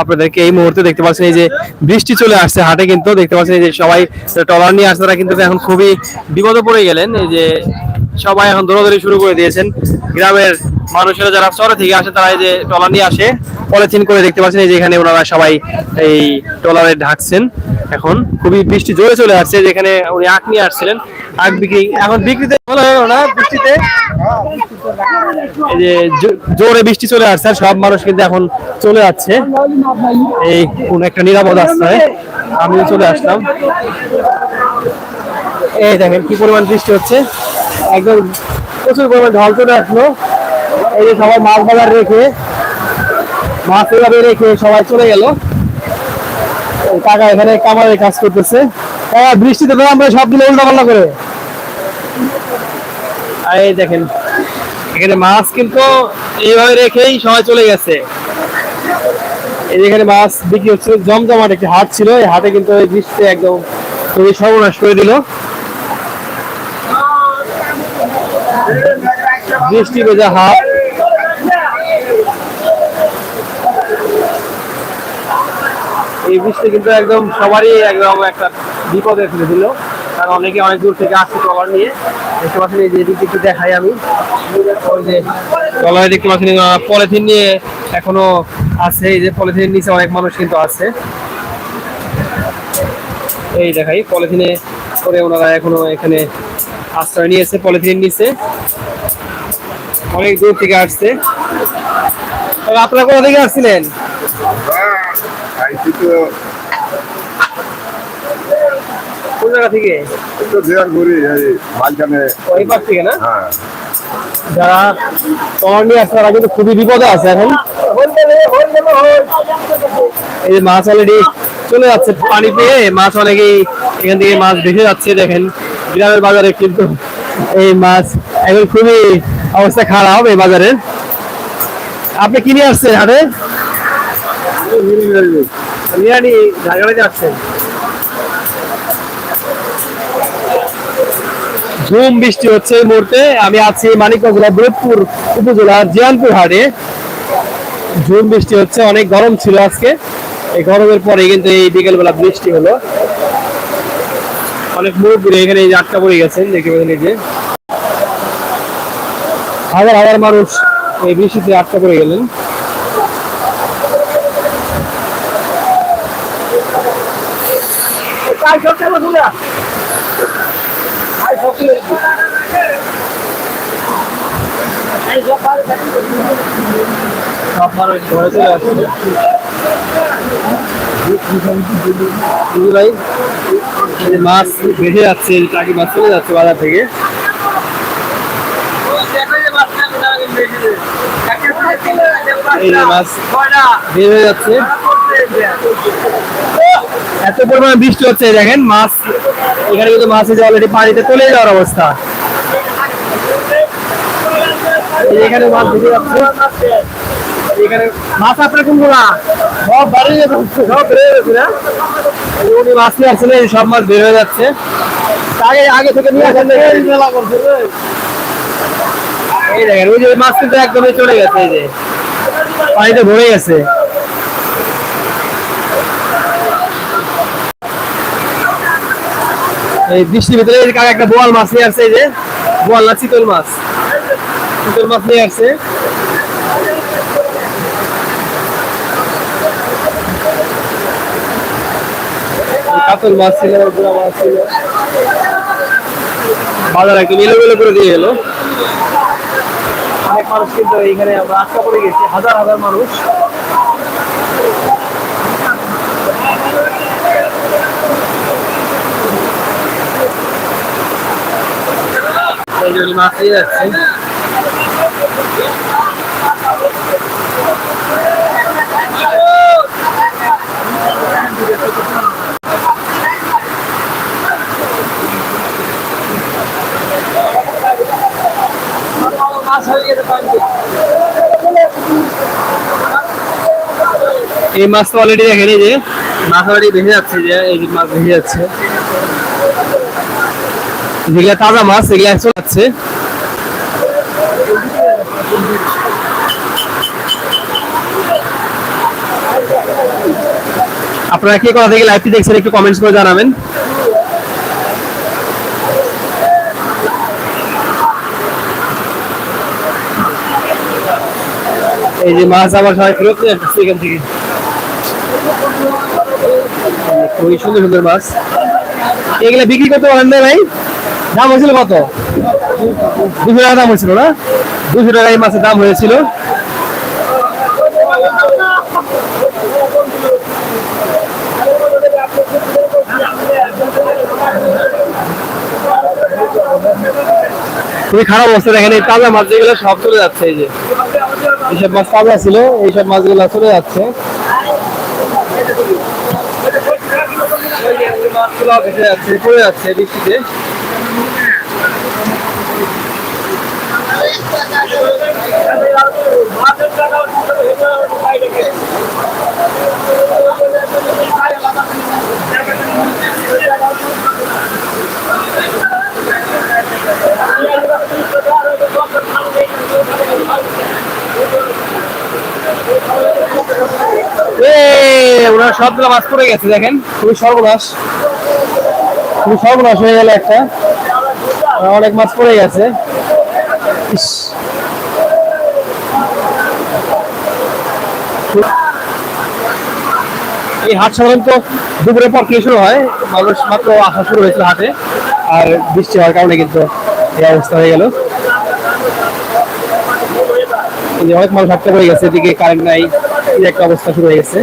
আপনাদেরকে এই মুহূর্তে দেখতে পাচ্ছেন এই যে বৃষ্টি চলে আসছে, হাটে কিন্তু দেখতে পাচ্ছেন এই যে সবাই টলার নিয়ে আসছে, তারা কিন্তু এখন খুবই বিপদে পড়ে গেলেন। এই যে সবাই এখন দৌড়াদৌড়ি শুরু করে দিয়েছেন। গ্রামের মানুষেরা যারা শহরে থেকে আসে, তারা এই যে টলার নিয়ে আসে, পলিথিন করে দেখতে পাচ্ছেন এই যে এখানে ওনারা সবাই এই টলারে ঢাকছেন। এখন খুবই বৃষ্টি জোরে চলে আসছে, যেখানে উনি আখ নিয়ে আসছিলেন, আখ বিক্রি এখন বিক্রিতে ভালো হলো না বৃষ্টিতে? এই যে জোরে বৃষ্টি চলে আসছে সব মানুষ কিন্তু এখন চলে যাচ্ছে। এই কোন একটা নিরাপদ আশ্রয়ে আমিও চলে আসলাম। এই দেখেন কি পরিমাণ বৃষ্টি হচ্ছে। একদম প্রচুর পরিমাণ ঢল চলে আসলো। এই যে সবাই মাছ বাজার রেখে, মাছ এভাবে রেখে সবাই চলে গেল। কাকা এখানে কামারের কাজ করতেছে। কাকা, বৃষ্টিতে তো আমরা সব দিলে উল্টা পাল্টা করে এই দেখেন এখানে মাছ কিন্তু এইভাবে রেখেই সবাই চলে গেছে। এই যেখানে মাছ বিক্রি হচ্ছিল জমজমাট একটি হাট ছিল এই হাটে কিন্তু এই বৃষ্টি একদম খুবই সর্বনাশ করে দিল। বৃষ্টি ভেজা হাট। এই বৃষ্টি কিন্তু একদম সবারই একদম একটা বিপদে ফেলে দিল। কারণ অনেকে অনেক দূর থেকে আসছে ট্রলার নিয়ে। দেখতে পাচ্ছেন এই যে এদিকে একটু দেখাই আমি। যে ট্রলারে দেখতে পাচ্ছেন পলিথিন নিয়ে এখনও আছে। এই যে পলিথিনের নিচে অনেক মানুষ কিন্তু আছে। এই দেখাই, পলিথিনে করে ওনারা এখনও এখানে আশ্রয় নিয়েছে পলিথিনের নিচে। অনেক দূর থেকে আসছে। আপনারা কোথা থেকে আসছিলেন? আইসি কোন জায়গা থেকে? একটু দেওয়ার করি এই মাঝখানে ওই পাশ থেকে না? হ্যাঁ। যারা নিয়ে খুবই বিপদে আছে এখন। এই যে মাছ অলরেডি চলে যাচ্ছে পানি পেয়ে। মাছ অনেকেই এখান থেকে মাছ ভেসে যাচ্ছে দেখেন। গ্রামের বাজারে কিন্তু এই মাছ এখন খুবই অবস্থা খারাপ এই বাজারের। আপনি কিনে আসছেন হাটে? ঝাড়গাড়ে যাচ্ছেন। ঝুম বৃষ্টি হচ্ছে এই মুহূর্তে। আমি আছি মানিকগঞ্জ জেলা ব্রতপুর উপজেলার জিয়ানপুর হাটে। ঝুম বৃষ্টি হচ্ছে, অনেক গরম ছিল আজকে। এই গরমের পরে কিন্তু এই বিকেলবেলা বৃষ্টি হলো। অনেক মুরব্বী এখানে এই আটকা পড়ে গেছেন পাচ্ছেন যে। হাজার হাজার মানুষ এই বৃষ্টিতে আটকা পড়ে গেলেন। মাছ বেঁধে যাচ্ছে টাকি মাছ চলে যাচ্ছে বাজার থেকে মাছ হয়ে যাচ্ছে। এত পরিমাণে বৃষ্টি হচ্ছে দেখেন, মাছ, এখানে কিন্তু মাছ যে অলরেডি পানিতে চলে যাওয়ার অবস্থা। এখানে মাছ ভেসে যাচ্ছে। সব বেড়ে যাচ্ছে না? উনি মাছ নিয়ে আসছেন সব মাছ বের হয়ে যাচ্ছে। আগে আগে থেকে নিয়ে আসেন। এই দেখেন, ওই যে মাছ কিন্তু একদমই চলে গেছে, এই যে। পানিতে ভরে গেছে। এই বৃষ্টির ভিতরে একটা বোয়াল মাছ নিয়ে আসছে, এই যে বোয়াল না, চিতল মাছ। চিতল মাছ নিয়ে আসছে। কাতল মাছ ছিল মাছ ছিল। বাজার একদম এলোমেলো করে দিয়ে গেল অনেক মানুষ কিন্তু এইখানে আমরা আটকা পড়ে গেছি, হাজার হাজার মানুষ। উনি মাছ নিয়ে যাচ্ছে এই মাছ তো অলরেডি দেখেন যে, মাছ অলরেডি ভেসে যাচ্ছে যে, এই মাছ ভেসে যাচ্ছে। যেগুলা তাজা মাছ এগুলা চলে যাচ্ছে আপনারা কে কোথা থেকে লাইভটি দেখছেন একটু কমেন্টস করে জানাবেন। এই যে মাছ আবার সবাই ফেরত নিয়ে এখান থেকে। খুবই সুন্দর সুন্দর মাছ। এগুলা বিক্রি করতে পারেন না ভাই? দাম হয়েছিল কত? দুশো টাকা দাম হয়েছিল না? দুশো টাকা এই মাছের দাম হয়েছিল। খুবই খারাপ অবস্থা দেখেন, এই তাজা মাছ যেগুলো সব চলে যাচ্ছে, এই যে। এইসব মাছ তাজা ছিল, এইসব মাছগুলো চলে যাচ্ছে। যাচ্ছে, পড়ে যাচ্ছে বৃষ্টিতে। ওনার সবগুলো মাছ পড়ে গেছে, দেখেন। খুবই সর্বনাশ। খুবই সর্বনাশ হয়ে গেল একটা। অনেক মাছ পড়ে গেছে। এই হাট সাধারণত দুপুরের পর থেকে শুরু হয়। মানুষ মাত্র আসা শুরু হয়েছিল হাটে। আর বৃষ্টি হওয়ার কারণে কিন্তু এই অবস্থা হয়ে গেল। অনেক মানুষ হাঁটতে পড়ে গেছে, এদিকে কারেন্ট নাই একটা অবস্থা শুরু হয়ে গেছে।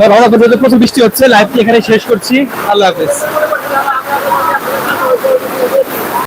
থাকবেন, প্রচুর বৃষ্টি হচ্ছে। লাইভটি এখানে শেষ করছি। আল্লাহ হাফেজ।